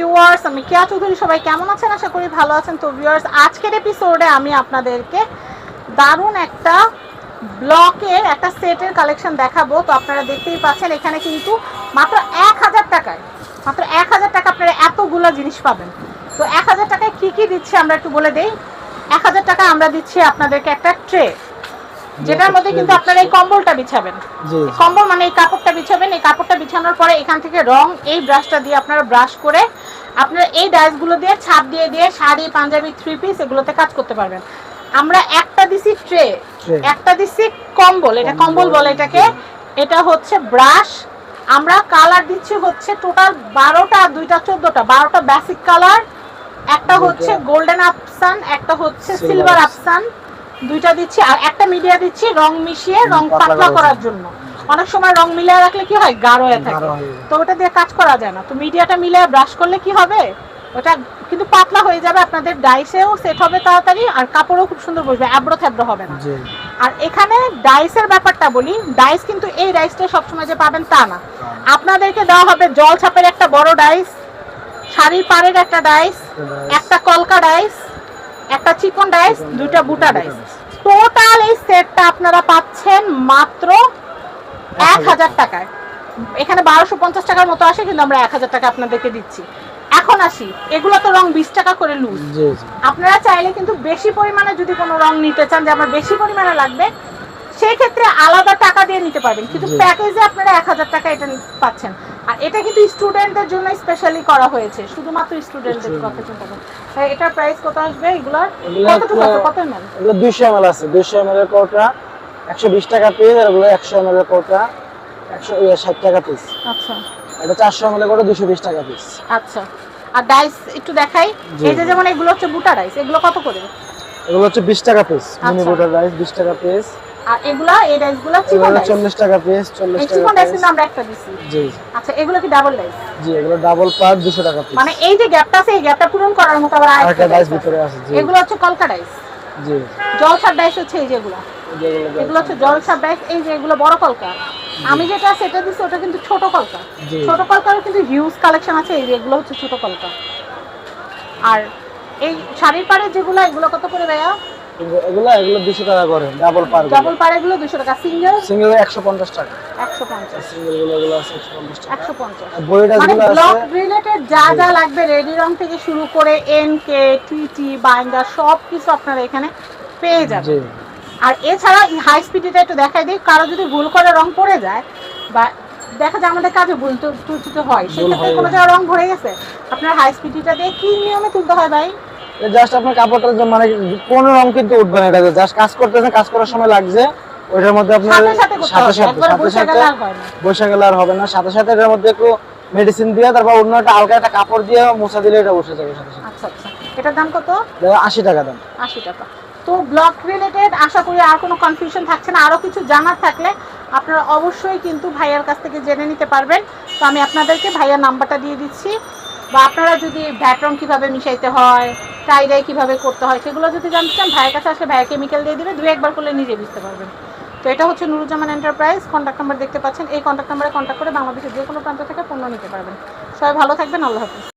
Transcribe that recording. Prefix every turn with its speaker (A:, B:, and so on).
A: Viewers আমি কেয়া চৌধুরী সবাই কেমন আছেন? আশা করি ভালো আছেন। তো ভিউয়ার্স আজকের এপিসোডে আমি আপনাদেরকে দারুণ একটা ব্লকের একটা সেটের কালেকশন দেখাবো। তো আপনারা দেখতেই পাচ্ছেন এখানে কিন্তু মাত্র এক হাজার টাকায় মাত্র এক হাজার টাকা আপনারা এতগুলো জিনিস পাবেন। তো এক হাজার টাকায় কী কী দিচ্ছে আমরা একটু বলে দেই? এক হাজার টাকা আমরা দিচ্ছি আপনাদেরকে একটা ট্রে যেটার মধ্যে কিন্তু আপনারা এই কম্বলটা বিছাবেন। কম্বল মানে এই কাপড়টা বিছাবেন। এই কাপড়টা বিছানোর পরে এখান থেকে রং এই ব্রাশটা দিয়ে আপনারা ব্রাশ করে আপনারা এই ডাইসগুলো দিয়ে ছাপ দিয়ে দিয়ে শাড়ি পাঞ্জাবি থ্রি পিস এগুলোতে কাজ করতে পারবেন। আমরা একটা দিছি ট্রে একটা দিছি কম্বল এটা কম্বল বলে এটাকে। এটা হচ্ছে ব্রাশ আমরা কালার দিচ্ছি হচ্ছে টোটাল বারোটা দুইটা চোদ্দটা। বারোটা বেসিক কালার একটা হচ্ছে গোল্ডেন আপসান একটা হচ্ছে সিলভার। আপসান দুইটা দিচ্ছি। আর একটা মিডিয়া দিচ্ছি রং মিশিয়ে রং
B: পাতলা করার
A: জন্য। অনেক সময় রং মিলিয়ে রাখলে কি হয়? গাঢ় হয়ে থাকে। তো ওটা দিয়ে কাজ করা যায় না। তো মিডিয়াটা মিলিয়ে ব্রাশ করলে কি হবে? ওটা কিন্তু পাতলা হয়ে যাবে আপনাদের ডাইসেও সেট হবে তাড়াতাড়ি আর কাপড়ও খুব সুন্দর বসবে অ্যাব্রো থ্যাব্রো হবে না। আর এখানে ডাইসের ব্যাপারটা বলি ডাইস কিন্তু এই ডাইসটা সবসময় যে পাবেন তা না। আপনাদেরকে দেওয়া হবে জল ছাপের একটা বড় ডাইস শাড়ির পাড়ের একটা ডাইস একটা কলকা ডাইস একটা চিকন ডাইস দুইটা বুটা ডাইস। টোটাল এই সেটটা আপনারা পাচ্ছেন মাত্র এক হাজার টাকায়। এখানে বারোশো পঞ্চাশ টাকার মতো আসে কিন্তু আমরা এক হাজার টাকা আপনাদেরকে দিচ্ছি। এখন আসি। এগুলো তো রং বিশ টাকা করে লুজ আপনারা চাইলে কিন্তু বেশি পরিমাণে যদি কোনো রং নিতে চান যে আমার বেশি পরিমাণে লাগবে সেই ক্ষেত্রে আলাদা টাকা দিয়ে নিতে পারবেন। কিন্তু প্যাকেজে আপনারা এক হাজার টাকা এটা পাচ্ছেন। আর এটা কিন্তু স্টুডেন্টদের জন্য স্পেশালি করা হয়েছে। শুধুমাত্র স্টুডেন্টদের কথা চিন্তা করুন এটার প্রাইস কত আসবে এগুলোর?
B: এগুলো
A: কতটুকু আছে? কত এমএল
B: এগুলো দুইশো এমএল আছে। দুইশো এমএল এর কোটা একশো বিশ টাকা পিস আর এগুলো একশো এমএল এর কোটা একশো ষাট টাকা পিস
A: আচ্ছা।
B: এটা চারশো এর কোটা দুশো বিশ টাকা পিস
A: আচ্ছা। আর ডাইস একটু দেখাই। এই যে যেমন এগুলো হচ্ছে বুটা ডাইস এগুলো কত করে?
B: এগুলো হচ্ছে বিশ টাকা পিস মিনি
A: আচ্ছা।
B: বোটার রাইস বিশ টাকা পিস
A: আর এগুলা এই ডাইসগুলো চিকন ডাইস
B: চল্লিশ টাকা পিস চল্লিশ
A: এই
B: টাকা
A: চিকন ডাইস কিন্তু আমরা একটা দিছি।
B: জি
A: আচ্ছা এগুলো কি ডাবল ডাইস
B: জি এগুলো ডাবল পার দুশো টাকা পিস
A: মানে এই যে গ্যাপটা আছে এই গ্যাপটা পূরণ করার মতো আবার
B: আরেকটা
A: ডাইস
B: ভিতরে আছে। জি।
A: এগুলো হচ্ছে কলকা ডাইস
B: জি।
A: জলসার ডাইস হচ্ছে এই যেগুলো এগুলো। হচ্ছে জলসার। ডাইস এই যে এগুলো বড় কলকা। আমি যেটা সেটা দিচ্ছি ওটা কিন্তু ছোট কলকা। ছোট কলকারও কিন্তু হিউজ কালেকশন আছে এই এগুলো হচ্ছে ছোট কলকা। আর এই শাড়ির পাড়ে যেগুলো এগুলো কত করে ভাইয়া?
B: এগুলো- এগুলো এগুলো দুশো টাকা করে ডাবল পার
A: ডাবল পাড়ে এগুলো দুশো টাকা। সিঙ্গেল
B: সিঙ্গেল একশো পঞ্চাশ টাকা।
A: একশো পঞ্চাশ।
B: সিঙ্গেলগুলো এগুলো আছে একশো পঞ্চাশ টাকা।
A: একশো পঞ্চাশ।
B: আর বইটা
A: মানে
B: যেগুলো
A: ব্লক রিলেটেড যা যা লাগবে রেডি রং থেকে শুরু করে এন কে টিটি বাইন্ডার সব কিছু আপনারা এখানে পেয়ে যাবেন।
B: জি।
A: আর এছাড়া হাই স্পিডেটা একটু দেখাই দিই কারও যদি ভুল করে রং পড়ে যায় বা দেখা যায় আমাদের কাজে ভুল তো ত্রুটি তো হয় সেক্ষেত্রে কোনো জায়গায় রং ভরে গেছে আপনার হাই স্পিডিটা দিয়ে কি নিয়মে তুলতে হয় ভাই?
B: জাস্ট আপনার কাপড়টা যে মানে কোন রং কিন্তু উঠবে না এটা জাস্ট কাজ করতেছেন কাজ করার সময় লাগছে ওইটার মধ্যে আপনার
A: সাথে সাথে
B: সাথে সাথে গেলে আর হবে না সাথে সাথে এটার মধ্যে একটু মেডিসিন দিয়ে তারপর অন্য একটা হালকা একটা কাপড় দিয়ে মোছা দিলে এটা বসে যাবে সাথে সাথে।
A: আচ্ছা আচ্ছা। এটার দাম কত?
B: এটা আশি টাকা দাম।
A: আশি টাকা। তো ব্লক রিলেটেড আশা করি আর কোনো কনফিউশন থাকছে না। আরও কিছু জানার থাকলে আপনারা অবশ্যই কিন্তু ভাইয়ার কাছ থেকে জেনে নিতে পারবেন। তো আমি আপনাদেরকে ভাইয়ার নাম্বারটা দিয়ে দিচ্ছি। বা আপনারা যদি ভ্যাটরন কীভাবে মিশাইতে হয় টাইডাই কীভাবে করতে হয়, সেগুলো যদি জানতে চান, ভাইয়ের কাছে আসলে ভাইয়া কেমিক্যাল দিয়ে দিবে দু একবার করলে নিজে বুঝতে পারবেন। তো এটা হচ্ছে নুরুজ্জামান এন্টারপ্রাইজ কন্ট্যাক্ট নাম্বার দেখতে পাচ্ছেন। এই কন্ট্যাক্ট নাম্বারে কন্ট্যাক্ট করে বাংলাদেশের যে কোনো প্রান্ত থেকে পণ্য নিতে পারবেন। সবাই ভালো থাকবেন, আল্লাহ হাফিজ।